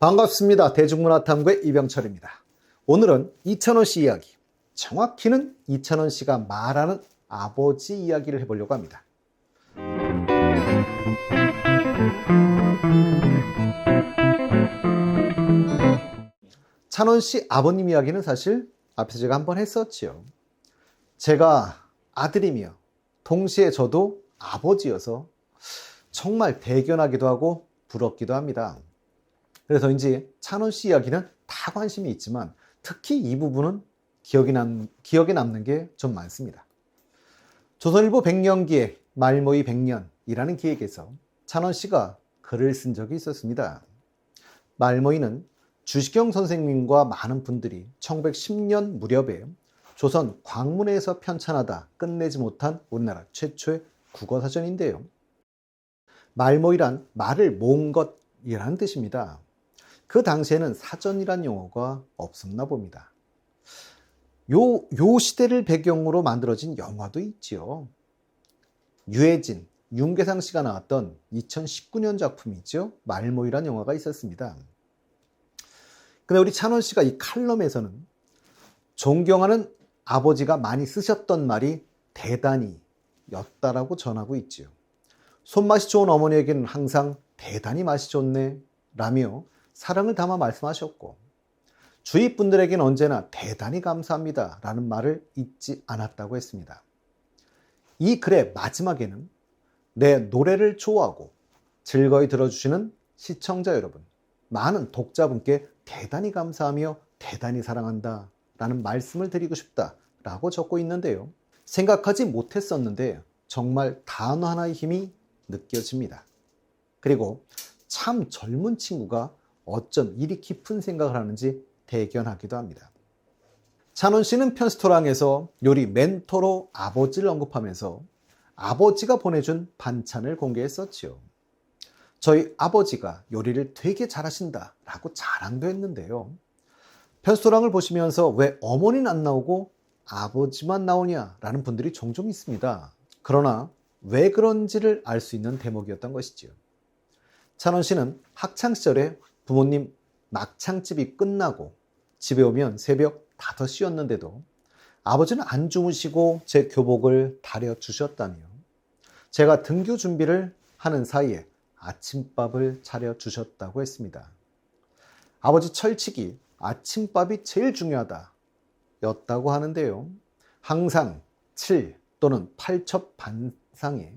반갑습니다. 대중문화탐구의 이병철입니다. 오늘은 이찬원 씨 이야기, 정확히는 이찬원 씨가 말하는 아버지 이야기를 해보려고 합니다. 찬원 씨 아버님 이야기는 사실 앞에서 제가 한번 했었지요. 제가 아들이며 동시에 저도 아버지여서 정말 대견하기도 하고 부럽기도 합니다. 그래서인지 찬원 씨 이야기는 다 관심이 있지만 특히 이 부분은 기억에, 남, 기억에 남는 게 좀 많습니다. 조선일보 100년기에 말모이 100년이라는 기획에서 찬원 씨가 글을 쓴 적이 있었습니다. 말모이는 주식경 선생님과 많은 분들이 1910년 무렵에 조선 광문에서 편찬하다 끝내지 못한 우리나라 최초의 국어사전인데요. 말모이란 말을 모은 것이라는 뜻입니다. 그 당시에는 사전이란 용어가 없었나 봅니다. 요, 요 시대를 배경으로 만들어진 영화도 있지요. 유해진, 윤계상 씨가 나왔던 2019년 작품이죠. 말모이란 영화가 있었습니다. 근데 우리 찬원 씨가 이 칼럼에서는 존경하는 아버지가 많이 쓰셨던 말이 대단히 였다라고 전하고 있지요. 손맛이 좋은 어머니에게는 항상 대단히 맛이 좋네 라며 사랑을 담아 말씀하셨고 주위 분들에게는 언제나 대단히 감사합니다 라는 말을 잊지 않았다고 했습니다. 이 글의 마지막에는 내 노래를 좋아하고 즐거이 들어주시는 시청자 여러분, 많은 독자분께 대단히 감사하며 대단히 사랑한다 라는 말씀을 드리고 싶다 라고 적고 있는데요. 생각하지 못했었는데 정말 단어 하나의 힘이 느껴집니다. 그리고 참 젊은 친구가 어쩜 이리 깊은 생각을 하는지 대견하기도 합니다. 찬원 씨는 편스토랑에서 요리 멘토로 아버지를 언급하면서 아버지가 보내준 반찬을 공개했었지요. 저희 아버지가 요리를 되게 잘하신다 라고 자랑도 했는데요. 편스토랑을 보시면서 왜 어머니는 안 나오고 아버지만 나오냐 라는 분들이 종종 있습니다. 그러나 왜 그런지를 알 수 있는 대목이었던 것이지요. 찬원 씨는 학창시절에 부모님 막창집이 끝나고 집에 오면 새벽 5시였는데도 아버지는 안 주무시고 제 교복을 다려 주셨다며 제가 등교 준비를 하는 사이에 아침밥을 차려 주셨다고 했습니다. 아버지 철칙이 아침밥이 제일 중요하다 였다고 하는데요. 항상 7 또는 8첩 반상에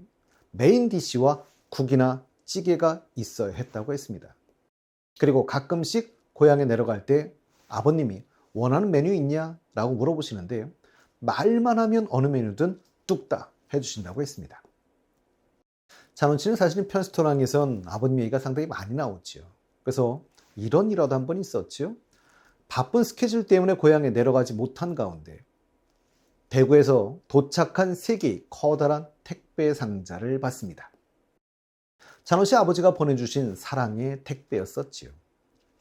메인 디시와 국이나 찌개가 있어야 했다고 했습니다. 그리고 가끔씩 고향에 내려갈 때 아버님이 원하는 메뉴 있냐? 라고 물어보시는데요. 말만 하면 어느 메뉴든 뚝딱 해주신다고 했습니다. 씨는 사실은 편스토랑에선 아버님 얘기가 상당히 많이 나오지요. 그래서 이런 일화도 한 번 있었지요. 바쁜 스케줄 때문에 고향에 내려가지 못한 가운데 대구에서 도착한 세 개의 커다란 택배 상자를 받습니다. 찬원 씨 아버지가 보내주신 사랑의 택배였었지요.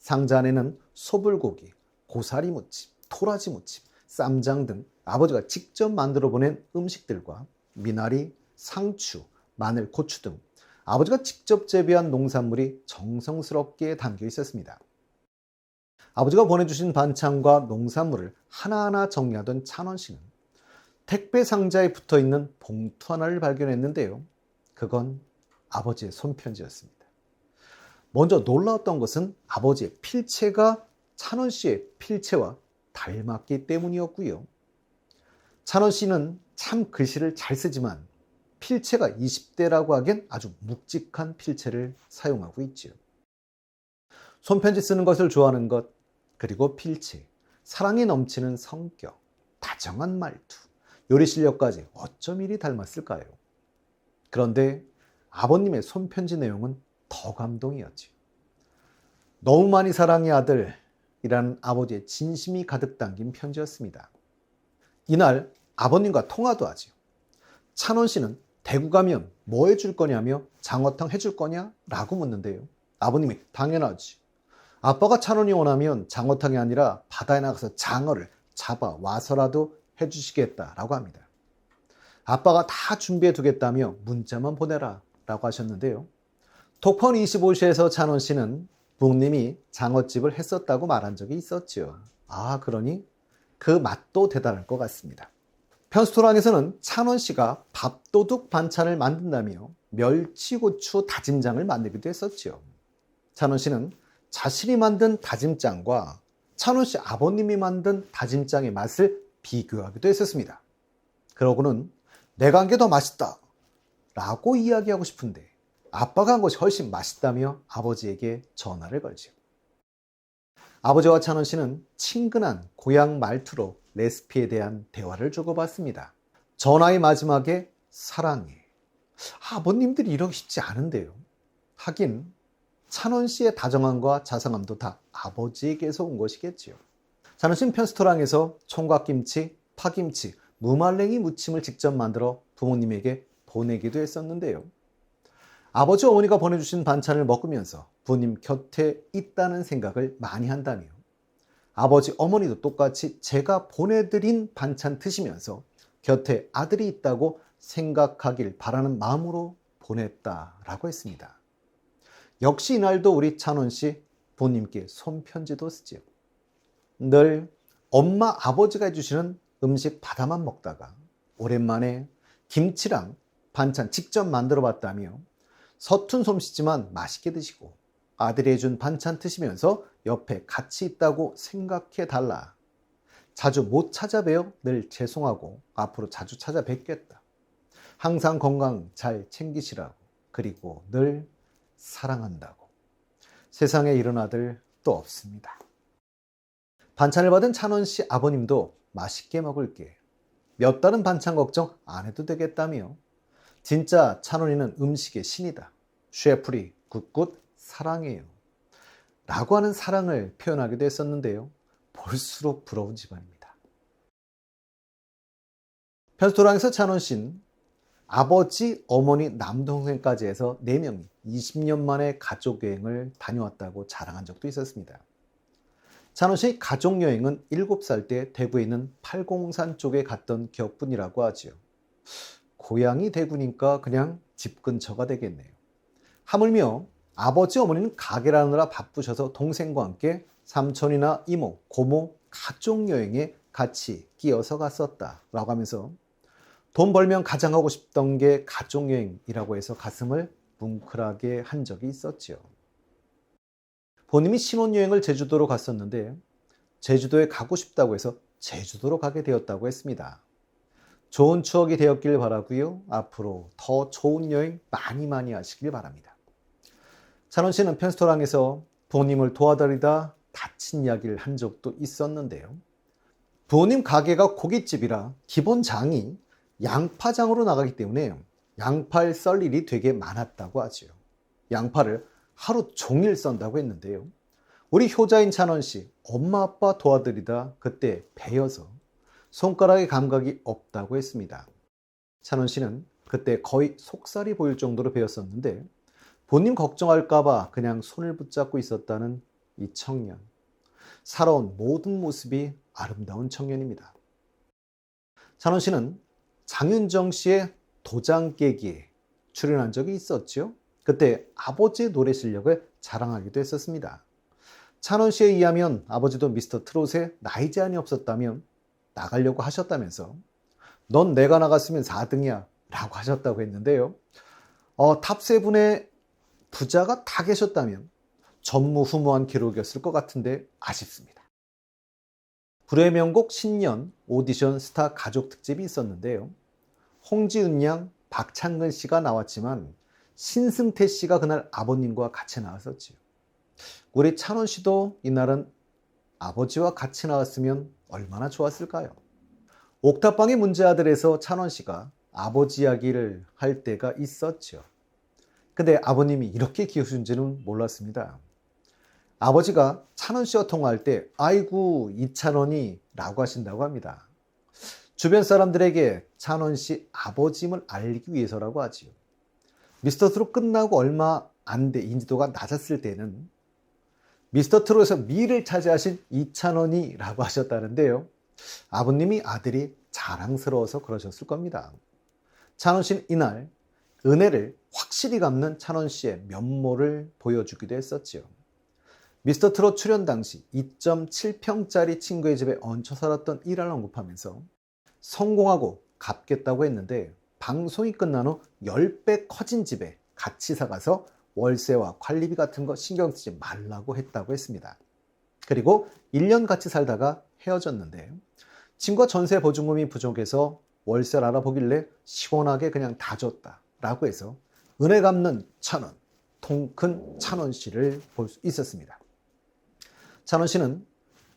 상자 안에는 소불고기, 고사리 무침, 토라지 무침, 쌈장 등 아버지가 직접 만들어 보낸 음식들과 미나리, 상추, 마늘, 고추 등 아버지가 직접 재배한 농산물이 정성스럽게 담겨 있었습니다. 아버지가 보내주신 반찬과 농산물을 하나하나 정리하던 찬원 씨는 택배 상자에 붙어 있는 봉투 하나를 발견했는데요. 그건 아버지의 손편지였습니다. 먼저 놀라웠던 것은 아버지의 필체가 찬원 씨의 필체와 닮았기 때문이었고요. 찬원 씨는 참 글씨를 잘 쓰지만 필체가 20대라고 하기엔 아주 묵직한 필체를 사용하고 있지요. 손편지 쓰는 것을 좋아하는 것, 그리고 필체, 사랑에 넘치는 성격, 다정한 말투, 요리 실력까지 어쩜 이리 닮았을까요? 그런데 아버님의 손편지 내용은 더 감동이었지요. 너무 많이 사랑해 아들이라는 아버지의 진심이 가득 담긴 편지였습니다. 이날 아버님과 통화도 하지요. 찬원 씨는 대구 가면 뭐 해줄 거냐며 장어탕 해줄 거냐? 라고 묻는데요. 아버님이 당연하지. 아빠가 찬원이 원하면 장어탕이 아니라 바다에 나가서 장어를 잡아 와서라도 해주시겠다라고 합니다. 아빠가 다 준비해 두겠다며 문자만 보내라 라고 하셨는데요. 톡폰 25시에서 찬원 씨는 부모님이 장어집을 했었다고 말한 적이 있었죠. 아, 그러니 그 맛도 대단할 것 같습니다. 편스토랑에서는 찬원 씨가 밥도둑 반찬을 만든다며 멸치고추 다짐장을 만들기도 했었지요. 찬원 씨는 자신이 만든 다짐장과 찬원 씨 아버님이 만든 다짐장의 맛을 비교하기도 했었습니다. 그러고는 내가 한 게 더 맛있다 라고 이야기하고 싶은데 아빠가 한 것이 훨씬 맛있다며 아버지에게 전화를 걸죠. 아버지와 찬원 씨는 친근한 고향 말투로 레시피에 대한 대화를 주고받습니다. 전화의 마지막에 사랑해. 아버님들이 이러기 쉽지 않은데요. 하긴 찬원 씨의 다정함과 자상함도 다 아버지에게서 온 것이겠지요. 찬원 씨는 편스토랑에서 총각김치, 파김치, 무말랭이 무침을 직접 만들어 부모님에게 보내기도 했었는데요. 아버지 어머니가 보내주신 반찬을 먹으면서 부모님 곁에 있다는 생각을 많이 한다며 아버지 어머니도 똑같이 제가 보내드린 반찬 드시면서 곁에 아들이 있다고 생각하길 바라는 마음으로 보냈다라고 했습니다. 역시 이날도 우리 찬원 씨 부모님께 손편지도 쓰지요. 늘 엄마 아버지가 해주시는 음식 받아만 먹다가 오랜만에 김치랑 반찬 직접 만들어 봤다며 서툰 솜씨지만 맛있게 드시고 아들이 해준 반찬 드시면서 옆에 같이 있다고 생각해 달라. 자주 못 찾아뵈어 늘 죄송하고 앞으로 자주 찾아뵙겠다. 항상 건강 잘 챙기시라고 그리고 늘 사랑한다고. 세상에 이런 아들 또 없습니다. 반찬을 받은 찬원 씨 아버님도 맛있게 먹을게. 몇 달은 반찬 걱정 안 해도 되겠다며 진짜 찬원이는 음식의 신이다. 셰프리 굿굿 사랑해요. 라고 하는 사랑을 표현하기도 했었는데요. 볼수록 부러운 집안입니다. 편스토랑에서 찬원 씨는 아버지, 어머니, 남동생까지 해서 4명이 20년 만에 가족 여행을 다녀왔다고 자랑한 적도 있었습니다. 찬원 씨 가족 여행은 7살 때 대구에 있는 팔공산 쪽에 갔던 기억뿐이라고 하지요. 고향이 대구니까 그냥 집 근처가 되겠네요. 하물며 아버지 어머니는 가게를 하느라 바쁘셔서 동생과 함께 삼촌이나 이모, 고모 가족 여행에 같이 끼어서 갔었다라고 하면서 돈 벌면 가장 하고 싶던 게 가족 여행이라고 해서 가슴을 뭉클하게 한 적이 있었지요. 본인이 신혼여행을 제주도로 갔었는데 제주도에 가고 싶다고 해서 제주도로 가게 되었다고 했습니다. 좋은 추억이 되었길 바라고요. 앞으로 더 좋은 여행 많이 많이 하시길 바랍니다. 찬원 씨는 편스토랑에서 부모님을 도와드리다 다친 이야기를 한 적도 있었는데요. 부모님 가게가 고깃집이라 기본 장이 양파장으로 나가기 때문에 양파를 썰 일이 되게 많았다고 하지요. 양파를 하루 종일 썬다고 했는데요. 우리 효자인 찬원 씨, 엄마 아빠 도와드리다 그때 배여서 손가락의 감각이 없다고 했습니다. 찬원 씨는 그때 거의 속살이 보일 정도로 배웠었는데 본인 걱정할까봐 그냥 손을 붙잡고 있었다는 이 청년. 살아온 모든 모습이 아름다운 청년입니다. 찬원 씨는 장윤정 씨의 도장 깨기에 출연한 적이 있었죠. 그때 아버지의 노래 실력을 자랑하기도 했었습니다. 찬원 씨에 의하면 아버지도 미스터 트롯에 나이 제한이 없었다면 나가려고 하셨다면서 넌 내가 나갔으면 4등이야 라고 하셨다고 했는데요. 어, 탑세븐의 부자가 다 계셨다면 전무후무한 기록이었을 것 같은데 아쉽습니다. 불의 명곡 신년 오디션 스타 가족 특집이 있었는데요. 홍지은 양, 박창근 씨가 나왔지만 신승태 씨가 그날 아버님과 같이 나왔었지요. 우리 찬원 씨도 이날은 아버지와 같이 나왔으면 얼마나 좋았을까요? 옥탑방의 문제아들에서 찬원 씨가 아버지 이야기를 할 때가 있었죠. 근데 아버님이 이렇게 키우신지는 몰랐습니다. 아버지가 찬원 씨와 통화할 때 아이고 이찬원이 라고 하신다고 합니다. 주변 사람들에게 찬원 씨 아버지임을 알리기 위해서라고 하지요. 미스터 트롯 끝나고 얼마 안 돼 인지도가 낮았을 때는 미스터 트롯에서 미를 차지하신 이찬원이라고 하셨다는데요. 아버님이 아들이 자랑스러워서 그러셨을 겁니다. 찬원 씨는 이날 은혜를 확실히 갚는 찬원 씨의 면모를 보여주기도 했었지요. 미스터 트롯 출연 당시 2.7평짜리 친구의 집에 얹혀 살았던 일화를 언급하면서 성공하고 갚겠다고 했는데 방송이 끝난 후 10배 커진 집에 같이 사가서 월세와 관리비 같은 거 신경 쓰지 말라고 했다고 했습니다. 그리고 1년 같이 살다가 헤어졌는데 친구가 전세 보증금이 부족해서 월세를 알아보길래 시원하게 그냥 다 줬다라고 해서 은혜 갚는 찬원, 통큰 찬원 씨를 볼 수 있었습니다. 찬원 씨는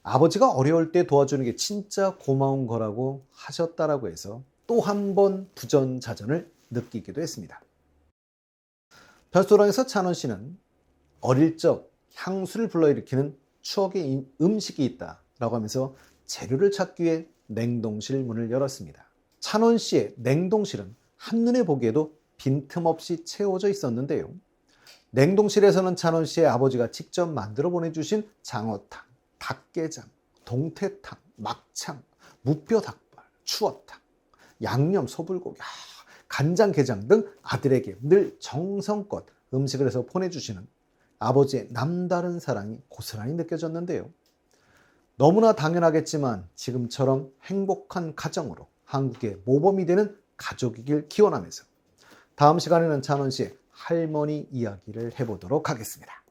아버지가 어려울 때 도와주는 게 진짜 고마운 거라고 하셨다라고 해서 또 한 번 부전자전을 느끼기도 했습니다. 별소랑에서 찬원 씨는 어릴 적 향수를 불러일으키는 추억의 음식이 있다 라고 하면서 재료를 찾기 위해 냉동실 문을 열었습니다. 찬원 씨의 냉동실은 한눈에 보기에도 빈틈없이 채워져 있었는데요. 냉동실에서는 찬원 씨의 아버지가 직접 만들어 보내주신 장어탕, 닭게장, 동태탕, 막창, 무뼈 닭발, 추어탕, 양념 소불고기, 아, 간장게장 등 아들에게 늘 정성껏 음식을 해서 보내주시는 아버지의 남다른 사랑이 고스란히 느껴졌는데요. 너무나 당연하겠지만 지금처럼 행복한 가정으로 한국의 모범이 되는 가족이길 기원하면서 다음 시간에는 찬원 씨의 할머니 이야기를 해보도록 하겠습니다.